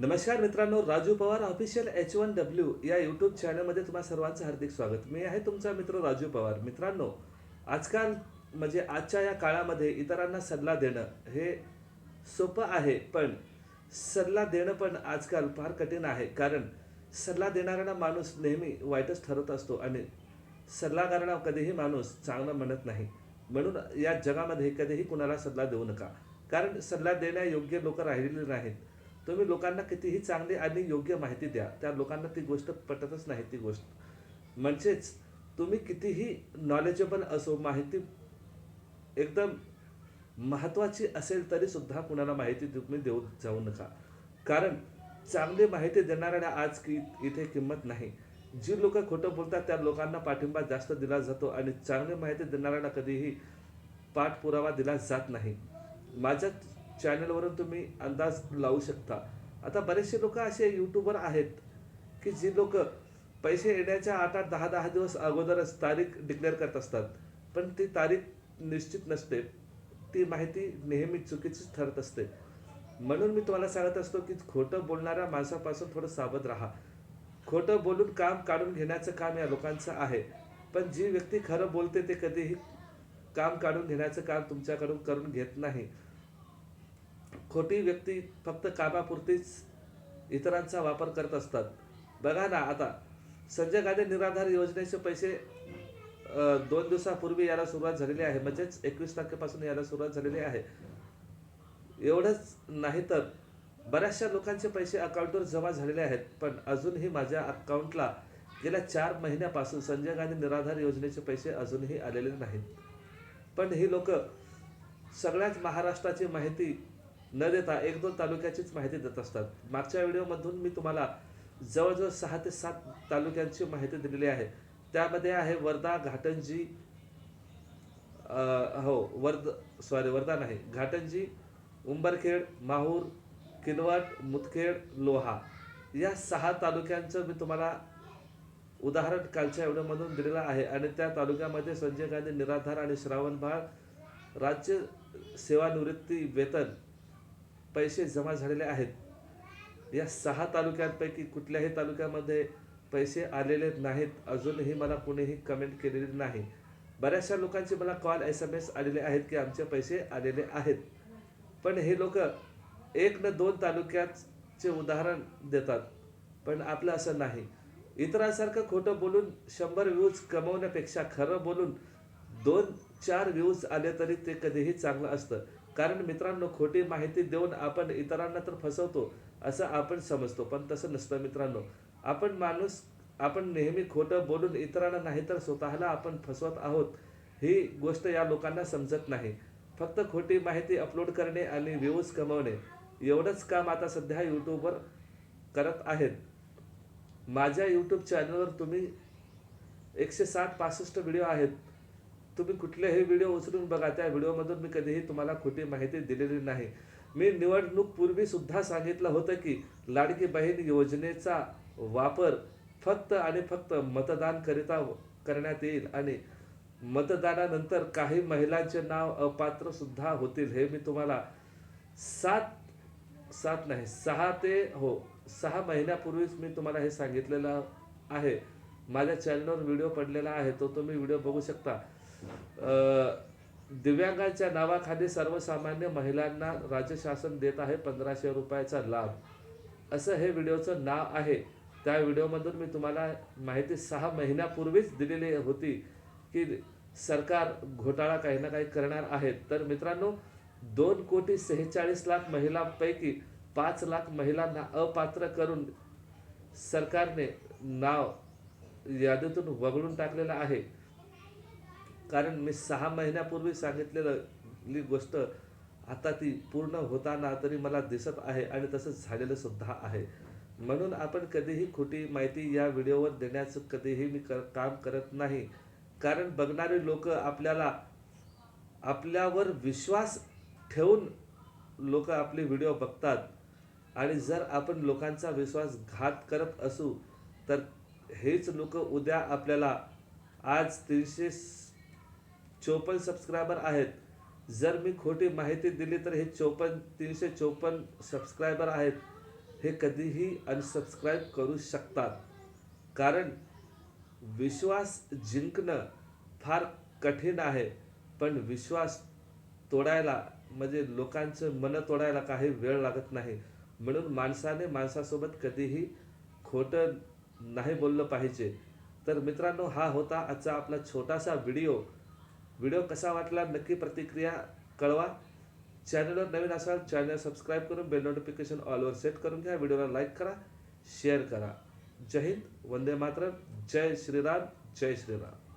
नमस्कार मित्रांनो Raju Pawar official H one W या यूट्यूब चॅनलमध्ये तुम्हा सर्वांचं हार्दिक स्वागत. मी आहे तुमचा मित्र राजू पवार. मित्रांनो आजकाल म्हणजे आजच्या या काळामध्ये इतरांना सल्ला देणं हे सोपं आहे पण सल्ला देणं पण आजकाल फार कठीण आहे. कारण सल्ला देणाऱ्यांना माणूस नेहमी वाईटच ठरत असतो आणि सल्लागारांना कधीही माणूस चांगलं म्हणत नाही. म्हणून या जगामध्ये कधीही कुणाला सल्ला देऊ नका. कारण सल्ला देण्यायोग्य लोक राहिलेले नाहीत. तुम्ही लोकांना कितीही चांगली आणि योग्य माहिती द्या त्या लोकांना ती गोष्ट पटतच नाही ती गोष्ट. म्हणजेच तुम्ही कितीही नॉलेजेबल असो माहिती एकदम महत्त्वाची असेल तरीसुद्धा कुणाला माहिती तुम्ही देऊ जाऊ नका. कारण चांगली माहिती देणाऱ्याला आज की इथे किंमत नाही. जी लोक खोटं बोलतात त्या लोकांना पाठिंबा जास्त दिला जातो आणि चांगली माहिती देणाऱ्याला कधीही पाठपुरावा दिला जात नाही. माझ्या चॅनलवरून तुम्ही अंदाज लावू शकता. आता बरेचसे लोक असे यूट्यूबर आहेत की जी लोक पैसे येण्याच्या आठ आठ दहा दहा दिवस अगोदरच तारीख डिक्लेअर करत असतात. पण ती तारीख निश्चित नसते. ती माहिती नेहमी चुकीचीच ठरत असते. म्हणून मी तुम्हाला सांगत असतो की खोटं बोलणाऱ्या माणसापासून थोडं सावध राहा. खोटं बोलून काम काढून घेण्याचं काम या लोकांचं आहे. पण जी व्यक्ती खरं बोलते ते कधीही काम काढून घेण्याचं काम तुमच्याकडून करून घेत नाही. खोटी व्यक्ती फक्त कामापुरतीच इतरांचा वापर करत असतात. बघा ना आता संजय गांधी निराधार योजनेचे पैसे दोन दिवसापूर्वी याला सुरुवात झालेली आहे. म्हणजेच एकवीस तारखेपासून याला सुरुवात झालेली आहे. एवढंच नाही तर बऱ्याचशा लोकांचे पैसे अकाउंटवर जमा झालेले आहेत. पण अजूनही माझ्या अकाउंटला गेल्या चार महिन्यापासून संजय गांधी निराधार योजनेचे पैसे अजूनही आलेले नाहीत. पण ही लोक सगळ्याच महाराष्ट्राची माहिती न देता एक दोन तालुक्याचीच माहिती देत असतात. मागच्या व्हिडिओमधून मी तुम्हाला जवळजवळ सहा ते सात तालुक्यांची माहिती दिलेली आहे. त्यामध्ये आहे वर्धा घाटंजी हो वर्ध सॉरी वर्धा नाही घाटंजी उंबरखेड माहूर किनवट मुदखेड लोहा. या सहा तालुक्यांचं मी तुम्हाला उदाहरण कालच्या व्हिडिओमधून दिलेलं आहे आणि त्या तालुक्यामध्ये संजय गांधी निराधार आणि श्रावणबाळ राज्य सेवानिवृत्ती वेतन पैसे जमा झालेले आहेत. या सहा तालुक्यांपैकी कुठल्याही तालुक्यामध्ये पैसे आलेले नाहीत. अजूनही मला कुणीही कमेंट केलेली नाही. बऱ्याचशा लोकांचे मला कॉल एस एम एस आलेले आहेत की आमचे पैसे आलेले आहेत. पण हे लोक एक न दोन तालुक्याचे उदाहरण देतात. पण आपलं असं नाही. इतरांसारखं खोटं बोलून शंभर व्ह्यूज कमवण्यापेक्षा खरं बोलून दोन चार व्ह्यूज आले तरी ते कधीही चांगलं असतं. कारण मित्रांनो खोटी माहिती देऊन आपण इतरांना तर फसवतो असं आपण समजतो. पण तसं नसतं मित्रांनो. आपण माणूस आपण नेहमी खोटं बोलून इतरांना नाही तर स्वतःला आपण फसवत आहोत ही गोष्ट या लोकांना समजत नाही. फक्त खोटी माहिती अपलोड करणे आणि व्ह्यूज कमवणे एवढंच काम आता सध्या यूट्यूबवर करत आहेत. माझ्या यूट्यूब चॅनलवर तुम्ही एकशे साठ पासष्ट व्हिडिओ आहेत. तुम्ही कुठलेही व्हिडिओ उचलून बघा. त्या व्हिडिओमधून मी कधीही तुम्हाला खोटी माहिती दिलेली नाही. मी निवडणूकपूर्वी सुद्धा सांगितलं होतं की लाडकी बहीण योजनेचा वापर फक्त आणि फक्त मतदान करिता करण्यात येईल आणि मतदानानंतर काही महिलांचे नाव अपात्र सुद्धा होतील हे मी तुम्हाला सात सात नाही सहा ते हो सहा महिन्यापूर्वीच मी तुम्हाला हे सांगितलेलं आहे. माझ्या चॅनलवर व्हिडिओ पडलेला आहे तो तुम्ही व्हिडिओ बघू शकता. दिव्यांगांच्या नावाखाली सर्वसामान्य महिलांना राज्य शासन देत आहे पंधराशे रुपयाचा लाभ. असं हे व्हिडिओचं नाव आहे. त्या व्हिडिओमधून मी तुम्हाला माहिती सहा महिन्यापूर्वीच दिलेली होती की सरकार घोटाळा काही ना काही करणार आहे. तर मित्रांनो दोन कोटी सेहेचाळीस लाख महिलांपैकी पाच लाख महिलांना अपात्र करून सरकारने नाव यादीतून वगळून टाकलेलं आहे. कारण मी सहा महिन्यापूर्वी सांगितलेली गोष्ट आता ती पूर्ण होताना तरी मला दिसत आहे आणि तसंच झालेलं सुद्धा आहे. म्हणून आपण कधीही खोटी माहिती या व्हिडिओवर देण्याचं कधीही मी कर काम करत नाही. कारण बघणारे लोक आपल्याला आपल्यावर विश्वास ठेवून लोक आपले व्हिडिओ बघतात. आणि जर आपण लोकांचा विश्वासघात करत असू तर हेच लोक उद्या आपल्याला आज तीनशे चोपन्न सबस्क्रायबर आहेत. जर मी खोटी माहिती दिली तर हे चोपन्न तीनशे चोपन्न सबस्क्रायबर आहेत. हे कधीही अनसबस्क्राईब करू शकतात. कारण विश्वास जिंकणं फार कठीण आहे. पण विश्वास तोडायला म्हणजे लोकांचं मन तोडायला काही वेळ लागत नाही. म्हणून माणसाने माणसासोबत कधीही खोटं नाही बोललं पाहिजे. तर मित्रांनो हा होता आजचा आपला छोटासा व्हिडिओ. व्हिडिओ कसा वाटला नक्की प्रतिक्रिया कळवा. चॅनलवर नवीन असाल चॅनल सबस्क्राईब करून बेल नोटिफिकेशन ऑलवर सेट करून घ्या. व्हिडिओला लाईक करा शेअर करा. जय हिंद वंदे मातरम. जय श्रीराम जय श्रीराम.